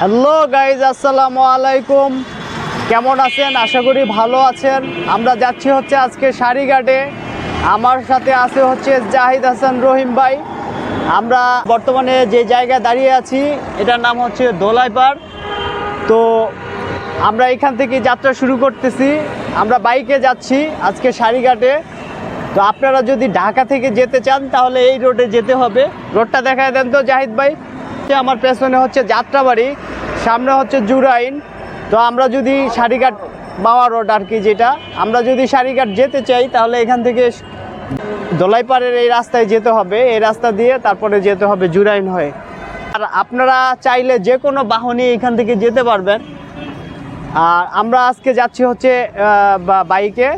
Hello guys, আসসালামু আলাইকুম। কেমন আছেন? আশা করি ভালো আছেন। আমরা যাচ্ছি হচ্ছে আজকে সারিঘাটে। আমার সাথে আছে হচ্ছে জাহিদ হাসান রহিম ভাই। আমরা বর্তমানে যে জায়গায় দাঁড়িয়ে আছি, এটার নাম হচ্ছে দোলাইপাড়। তো আমরা এখান থেকে যাত্রা শুরু করতেছি। আমরা বাইকে যাচ্ছি আজকে সারিঘাটে। তো আপনারা যদি ঢাকা থেকে যেতে চান, তাহলে এই রোডে যেতে হবে। রোডটা দেখায় দেন তো জাহিদ ভাই। যে আমার পেছনে হচ্ছে যাত্রাবাড়ি, সামনে হচ্ছে জুরাইন। তো আমরা যদি সারিঘাট বাওয়া রোড আর কি যেটা, আমরা যদি সারিঘাট যেতে চাই, তাহলে এখান থেকে দোলাইপাড়ের এই রাস্তায় যেতে হবে। এই রাস্তা দিয়ে তারপরে যেতে হবে জুরাইন হয়ে। আর আপনারা চাইলে যে কোনো বাহনই এখান থেকে যেতে পারবেন। আর আমরা আজকে যাচ্ছি হচ্ছে বাইকে।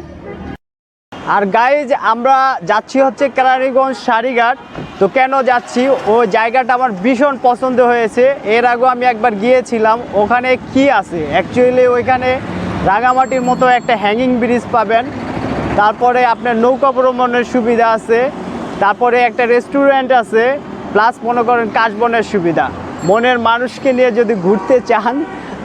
আর গাইজ আমরা যাচ্ছি হচ্ছে কেরানীগঞ্জ সারিঘাট। তো কেন যাচ্ছি? ও জায়গাটা আমার ভীষণ পছন্দ হয়েছে। এর আগেও আমি একবার গিয়েছিলাম। ওখানে কি আছে? অ্যাকচুয়ালি ওইখানে রাঙামাটির মতো একটা হ্যাঙ্গিং ব্রিজ পাবেন। তারপরে আপনার নৌকা ভ্রমণের সুবিধা আছে। তারপরে একটা রেস্টুরেন্ট আছে। প্লাস মনে করেন কাশবনের সুবিধা। মনের মানুষকে নিয়ে যদি ঘুরতে চান,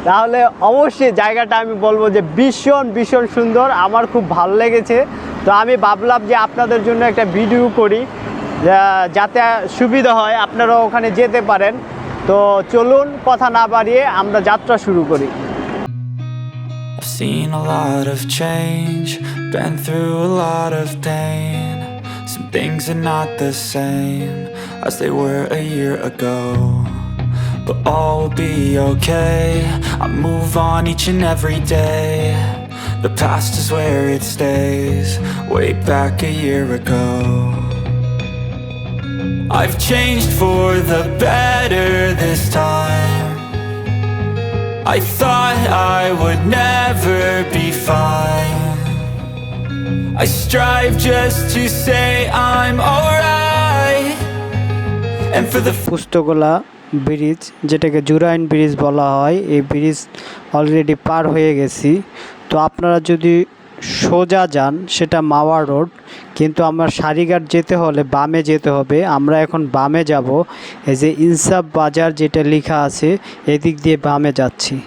তাহলে অবশ্যই জায়গাটা আমি বলব যে ভীষণ ভীষণ সুন্দর। আমার খুব ভালো লেগেছে। তো আমি ভাবলাম যে আপনাদের জন্য একটা ভিডিও করি। যাতে সুবিধা হয় আপনারা ওখানে যেতে পারেন তো চলুন কথা না বাড়িয়ে আমরা যাত্রা শুরু করি I've seen a lot of change, been through a lot of pain. Some things are not the same as they were a year ago. But all will be okay. I move on each and every day. The past is where it stays, way back a year ago. I've changed for the better this time. I thought I would never be fine. I strive just to say I'm alright. And for the Postogola bridge যেটাকে Jurain bridge বলা হয় এই bridge already পার হয়ে গেছি তো আপনারা যদি সোজা যান, সেটা মাওয়া রোড। কিন্তু আমার সারিঘাট যেতে হলে বামে যেতে হবে। আমরা এখন বামে যাব। এই যে ইনসাফ বাজার যেটা লেখা আছে, এদিক দিয়ে বামে যাচ্ছি।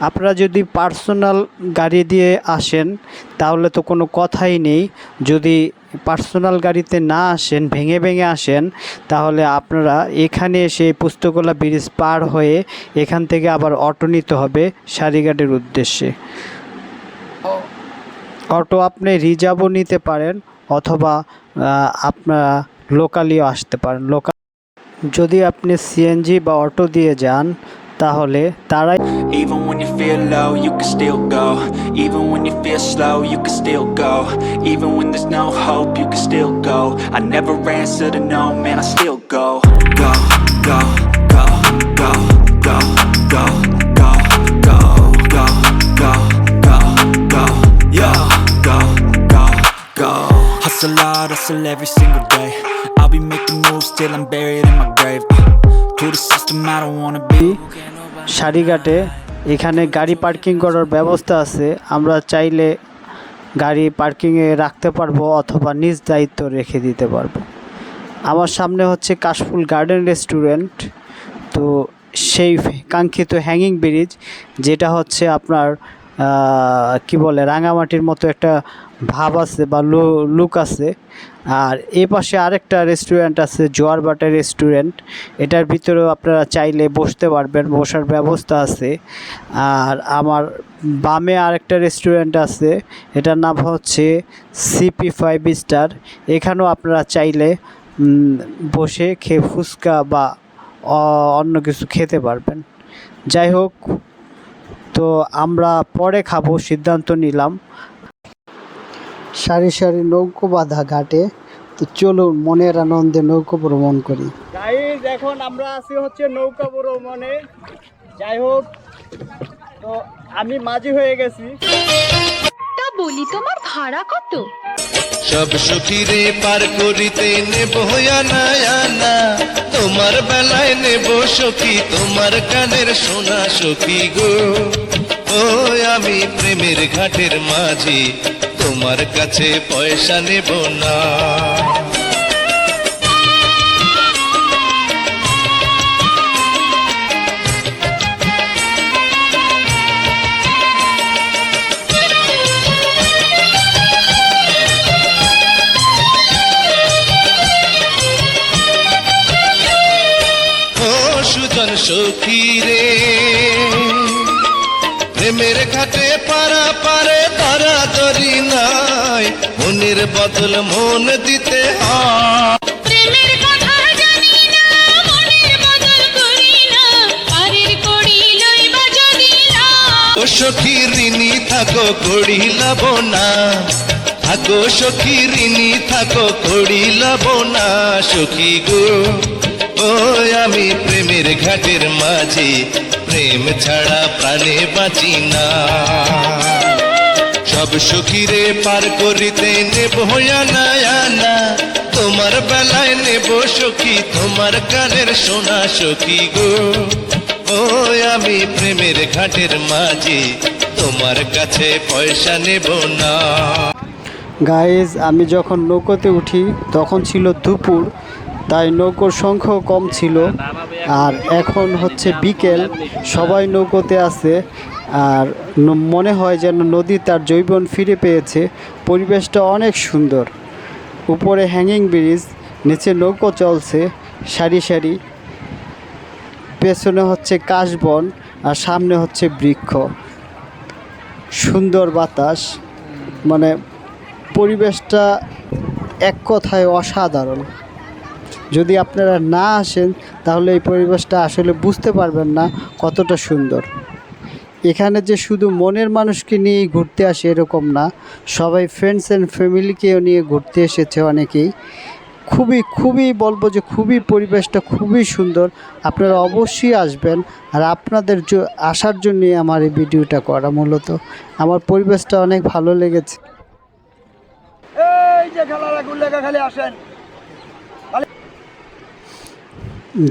আপনারা যদি পার্সোনাল গাড়ি দিয়ে আসেন, তাহলে তো কোনো কথাই নেই। যদি পার্সোনাল গাড়িতে না আসেন, ভেঙে ভেঙে আসেন, তাহলে আপনারা এখানে এসে পুস্তকলা ব্রিজ পার হয়ে এখান থেকে আবার অটো নিতে হবে সারিঘাটের উদ্দেশ্যে। অটো আপনি রিজার্ভও নিতে পারেন অথবা আপনারা লোকালিও আসতে পারেন লোকাল যদি আপনি সিএনজি বা অটো দিয়ে যান তাহলে তারাই Even when you feel low, you can still go. Even when you feel slow, you can still go. Even when there's no hope, you can still go. I never answer to no, man, I still go. Go, go, Hustle hard, hustle every single day. I'll be making moves till I'm buried in my grave. Uh, to the system, I don't wanna be. সারিঘাটে এখানে গাড়ি parking করার ব্যবস্থা আছে আমরা চাইলে গাড়ি পার্কিংয়ে রাখতে পারব অথবা নিজ দায়িত্ব রেখে দিতে পারব আমার সামনে হচ্ছে কাশফুল গার্ডেন রেস্টুরেন্ট তো সেই কাঙ্ক্ষিত হ্যাঙ্গিং ব্রিজ যেটা হচ্ছে আপনার কি বলে, রাঙামাটির মতো একটা ভাব আছে বা লুক আছে। আর এ পাশে আরেকটা রেস্টুরেন্ট আছে, জোয়ার বাটা রেস্টুরেন্ট এটার ভিতরেও আপনারা চাইলে বসতে পারবেন, বসার ব্যবস্থা আছে। আর আমার বামে আরেকটা রেস্টুরেন্ট আছে, এটার নাম হচ্ছে সিপি ফাইভ স্টার এখানেও আপনারা চাইলে বসে খেয়ে ফুচকা বা অন্য কিছু খেতে পারবেন। যাই হোক তো আমরা পরে খাব সিদ্ধান্ত নিলাম। সারি সারি নৌকো বাঁধা ঘাটে তো চলুন মনের আনন্দে নৌকো ভ্রমণ করি। গাইজ এখন আমরা আছি হচ্ছে নৌকা ভ্রমণে। যাই হোক তো আমি মাঝি হয়ে গেছি। তা বলি তোমার ভাড়া কত? সব সখীরে পার করিতে নেব আনা আনা। তোমার বেলায় নেব সখী তোমার কানের সোনা সখী গো। ও আমি প্রেমের ঘাটের মাঝি তোমার কাছে পয়সা নেব না। মনের বদল মন দিতে হয়। প্রেমের সখী ঋণী থাকো কড়ি লব না। থাকো সখী ঋণী থাকো কড়ি লব না। সখী গো ও আমি প্রেমের ঘাটের মাঝে প্রেম ছাড়া প্রাণে বাঁচি না। সব সখীরে পার করিতে নেব না তোমার বেলায় নেব সখী, তোমার কানের সোনা সখী গো। ও আমি প্রেমের ঘাটের মাঝে, তোমার কাছে পয়সা নেব না। গাইজ আমি যখন নৌকোতে উঠি, তখন ছিল দুপুর, তাই নৌকোর সংখ্যাও কম ছিল। আর এখন হচ্ছে বিকেল, সবাই নৌকোতে আছে। আর মনে হয় যেন নদী তার জৈবন ফিরে পেয়েছে। পরিবেশটা অনেক সুন্দর। উপরে হ্যাঙ্গিং ব্রিজ নিচে নৌকো চলছে সারি সারি। পেছনে হচ্ছে কাশবন আর সামনে হচ্ছে বৃক্ষ। সুন্দর বাতাস। মানে পরিবেশটা এক কথায় অসাধারণ। যদি আপনারা না আসেন, তাহলে এই পরিবেশটা আসলে বুঝতে পারবেন না কতটা সুন্দর। এখানে যে শুধু মনের মানুষকে নিয়েই ঘুরতে আসে এরকম না সবাই ফ্রেন্ডস অ্যান্ড ফ্যামিলিকেও নিয়ে ঘুরতে এসেছে অনেকেই। খুবই খুবই বলব যে খুবই পরিবেশটা খুবই সুন্দর। আপনারা অবশ্যই আসবেন আর আপনাদের আসার জন্যই আমার এই ভিডিওটা করা মূলত। আমার পরিবেশটা অনেক ভালো লেগেছে।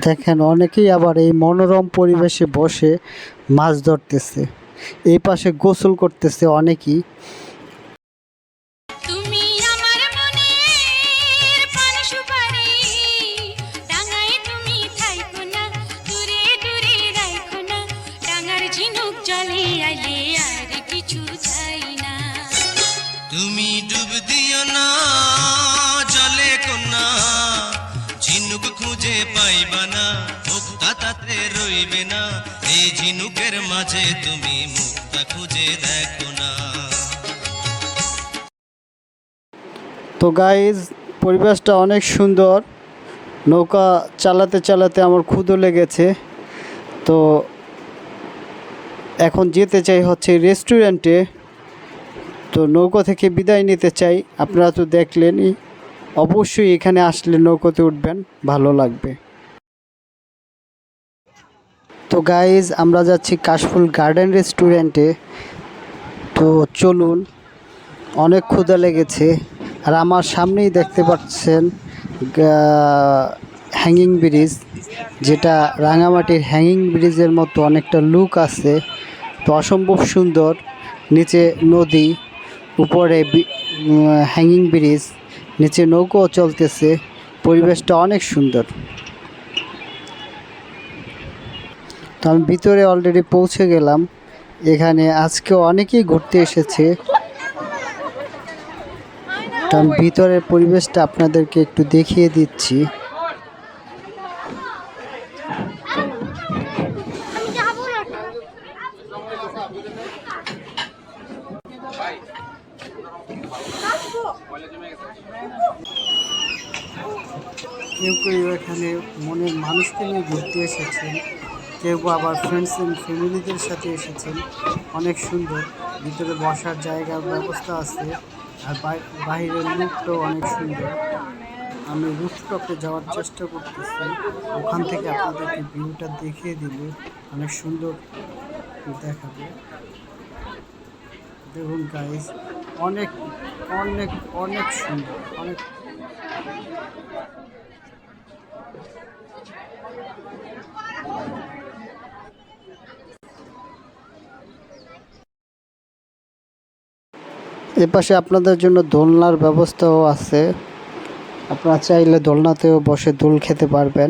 দেখেন অনেকেই আবার এই মনোরম পরিবেশে বসে মাছ ধরতেছে। এই পাশে গোসল করতেছে অনেকেই। তুমি আমার মনের পান সুপারি ডাঙায় তুমি থাইকো না দূরে দূরে রাখো না ডাঙার ঝিনুক জলে আইলে আর কিছু চাই না। তুমি ডুব দিও না জলে কোনা ঝিনুক খুঁজে পাইবা না মুক্তা তাতে রইবে না। ঝিনুকের মাঝে তুমি মুক্তা খুঁজে দেখো না। তো গাইজ পরিবেশটা অনেক সুন্দর। নৌকা চালাতে চালাতে আমার ক্ষুদো লেগেছে। তো এখন যেতে চাই হচ্ছে রেস্টুরেন্টে তো নৌকো থেকে বিদায় নিতে চাই। আপনারা তো দেখলেনই, অবশ্যই এখানে আসলে নৌকোতে উঠবেন, ভালো লাগবে। তো গাইজ আমরা যাচ্ছি কাশফুল গার্ডেন রেস্টুরেন্টে তো চলুন, অনেক ক্ষুদা লেগেছে। আর আমার সামনেই দেখতে পাচ্ছেন হ্যাঙ্গিং ব্রিজ যেটা রাঙামাটির হ্যাঙ্গিং ব্রিজের মতো অনেকটা লুক আছে। তো অসম্ভব সুন্দর, নিচে নদী, উপরে হ্যাঙ্গিং ব্রিজ নিচে নৌকো চলতেছে। পরিবেশটা অনেক সুন্দর। তো আমি ভিতরে অলরেডি পৌঁছে গেলাম। এখানে আজকে অনেকেই ঘুরতে এসেছে। তো আমি ভিতরের পরিবেশটা আপনাদেরকে একটু দেখিয়ে দিচ্ছি। কেউ কেউ এখানে মনের মানুষকে নিয়ে ঘুরতে এসেছেন। কেউ আবার ফ্রেন্ডস অ্যান্ড ফ্যামিলিদের সাথে এসেছেন। অনেক সুন্দর। ভিতরে বসার জায়গার ব্যবস্থা আছে। আর বাই- বাইরের লুকটাও অনেক সুন্দর। আমি রুফটপে যাওয়ার চেষ্টা করতেছি। ওখান থেকে আপনাদেরকে ভিউটা দেখিয়ে দিলে অনেক সুন্দর দেখাবে। দেখুন গাইস অনেক অনেক অনেক সুন্দর। অনেক এপাশে আপনাদের জন্য দোলনার ব্যবস্থাও আছে। আপনারা চাইলে দোলনাতেও বসে দোল খেতে পারবেন।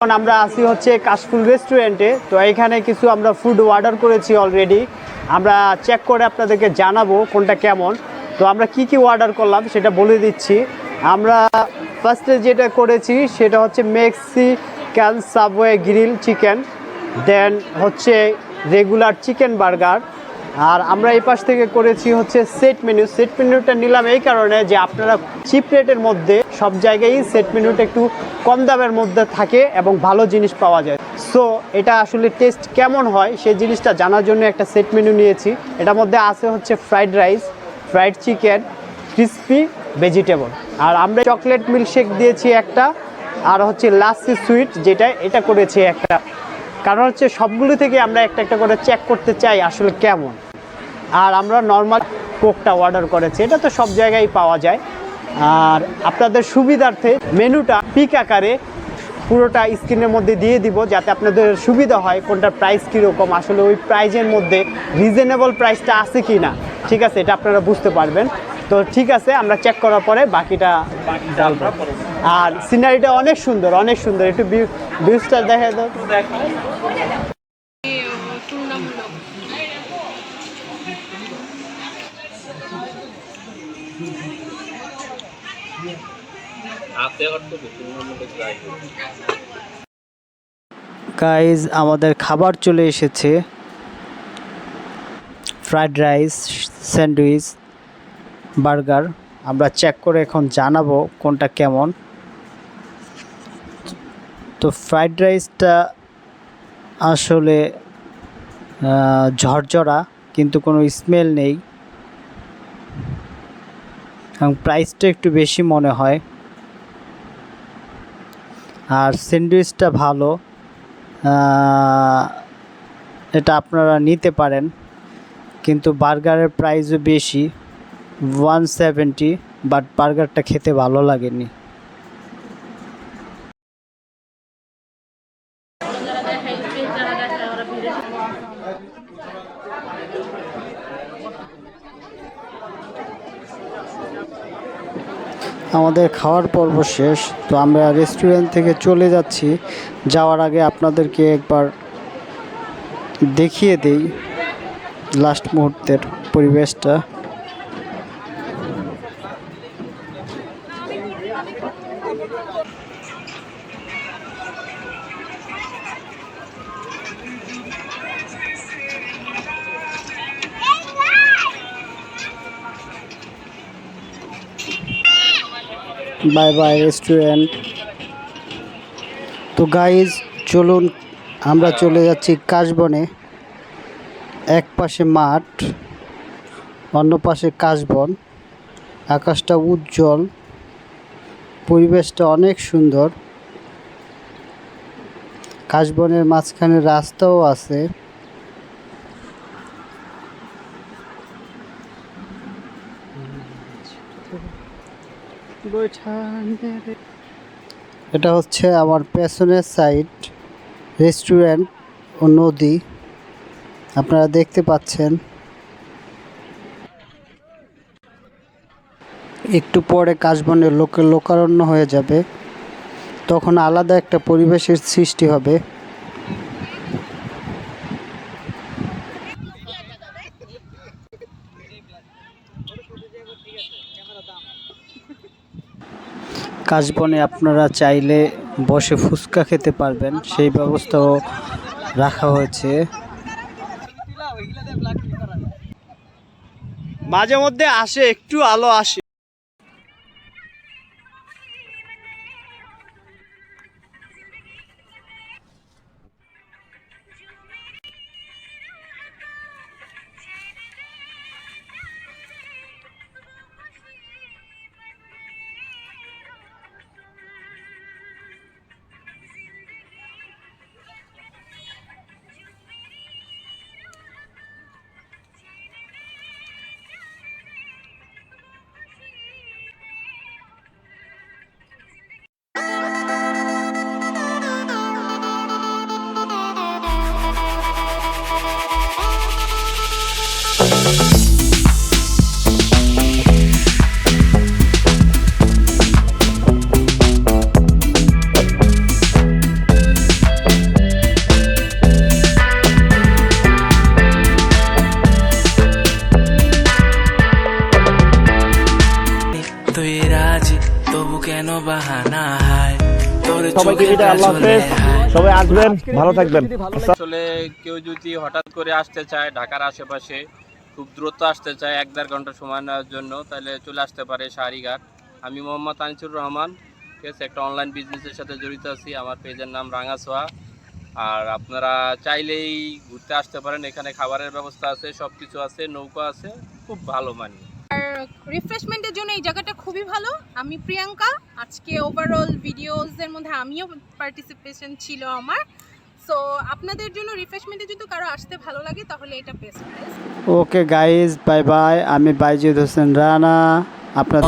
আমরা আসি হচ্ছে কাশফুল রেস্টুরেন্টে তো এখানে কিছু আমরা ফুড অর্ডার করেছি অলরেডি আমরা চেক করে আপনাদেরকে জানাব কোনটা কেমন। তো আমরা কি কি অর্ডার করলাম সেটা বলে দিচ্ছি। আমরা ফার্স্টে যেটা করেছি সেটা হচ্ছে Mexican Subway grill chicken then হচ্ছে রেগুলার চিকেন বার্গার আর আমরা এই পাশ থেকে করেছি হচ্ছে সেট মেনু সেট মেনুটা নিলাম এই কারণে যে আপনারা চিপ রেটের মধ্যে সব জায়গায় সেট মেনুটা একটু কম দামের মধ্যে থাকে এবং ভালো জিনিস পাওয়া যায়। সো এটা আসলে টেস্ট কেমন হয় সেই জিনিসটা জানার জন্য একটা সেট মেনু নিয়েছি। এটার মধ্যে আছে হচ্ছে fried rice fried chicken crispy vegetable আর আমরা চকলেট মিল্কশেক দিয়েছি একটা। আর হচ্ছে লাস্সি সুইট যেটা, এটা করেছি একটা। কারণ হচ্ছে সবগুলো থেকে আমরা একটা একটা করে চেক করতে চাই আসলে কেমন। আর আমরা নর্মাল কোকটা অর্ডার করেছি, এটা তো সব জায়গায় পাওয়া যায়। আর আপনাদের সুবিধার্থে মেনুটা পিক আকারে পুরোটা স্ক্রিনের মধ্যে দিয়ে দিব, যাতে আপনাদের সুবিধা হয় কোনটার প্রাইস কীরকম, আসলে ওই প্রাইজের মধ্যে রিজনেবল প্রাইসটা আছে কি না ঠিক আছে, এটা আপনারা বুঝতে পারবেন। তো ঠিক আছে আমরা চেক করার পরে বাকিটা আর সিনারিটা অনেক সুন্দর অনেক সুন্দর। একটু ভিউজটা দেখা দাও। গাইজ আমাদের খাবার চলে এসেছে। Fried rice sandwich burger. আমরা চেক করে এখন জানাব কোনটা কেমন। তো ফ্রাইড রাইসটা আসলে ঝরঝরা, কিন্তু কোনো স্মেল নেই। এবং প্রাইসটা একটু বেশি মনে হয়। আর স্যান্ডউইচটা ভালো। এটা আপনারা নিতে পারেন। কিন্তু বার্গারের প্রাইসও বেশি। ওয়ান সেভেন্টি বাট বার্গারটা খেতে ভালো লাগেনি। আমাদের খাওয়ার পর্ব শেষ, তো আমরা রেস্টুরেন্ট থেকে চলে যাচ্ছি। যাওয়ার আগে আপনাদেরকে একবার দেখিয়ে দেই লাস্ট মুহূর্তের পরিবেশটা। বাই বাই রেস্টুরেন্ট তো গাইজ চলুন, আমরা চলে যাচ্ছি কাশবনে। এক পাশে মাঠ, অন্য পাশে কাশবন। আকাশটা উজ্জ্বল, পরিবেশটা অনেক সুন্দর। কাশবনের মাঝখানে রাস্তাও আছে। এটা হচ্ছে আমার পেছনের সাইড রেস্টুরেন্ট ও নদী। আপনারা দেখতে পাচ্ছেন। একটু পরে কাশবনের লোকের লোকারণ্য হয়ে যাবে। তখন আলাদা একটা পরিবেশের সৃষ্টি হবে। কাশবনে আপনারা চাইলে বসে ফুচকা খেতে পারবেন। সেই ব্যবস্থাও রাখা হয়েছে। মাঝে মধ্যে আসে, একটু আলো আসে। সবাইকে বিদায়, আল্লাহ হাফেজ। সবাই আসবেন, ভালো থাকবেন। আসলে কেউ যদি হঠাৎ করে আসতে চায়, ঢাকার আশেপাশে, খুব দ্রুত আসতে চায়, এক দেড় ঘণ্টা সময় নেওয়ার জন্য, তাহলে চলে আসতে পারে শাড়িঘাট আমি মোহাম্মদ আনিসুর রহমান, ঠিক একটা অনলাইন বিজনেসের সাথে জড়িত আছি, আমার পেজের নাম রাঙাছোয়া। আর আপনারা চাইলেই ঘুরতে আসতে পারেন, এখানে খাবারের ব্যবস্থা আছে সব কিছু আছে, নৌকা আছে, খুব ভালো মানি রিফ্রেশমেন্টের জন্য এই জায়গাটা খুবই ভালো। আমি প্রিয়াঙ্কা। আজকে ওভারঅল ভিডিওসের মধ্যে আমিও পার্টিসিপেশন ছিল আমার। সো আপনাদের জন্য রিফ্রেশমেন্টে যদি কারও আসতে ভালো লাগে, তাহলে এটা best okay guys bye bye আমি বাইজিদ হোসেন রানা। আপনাদের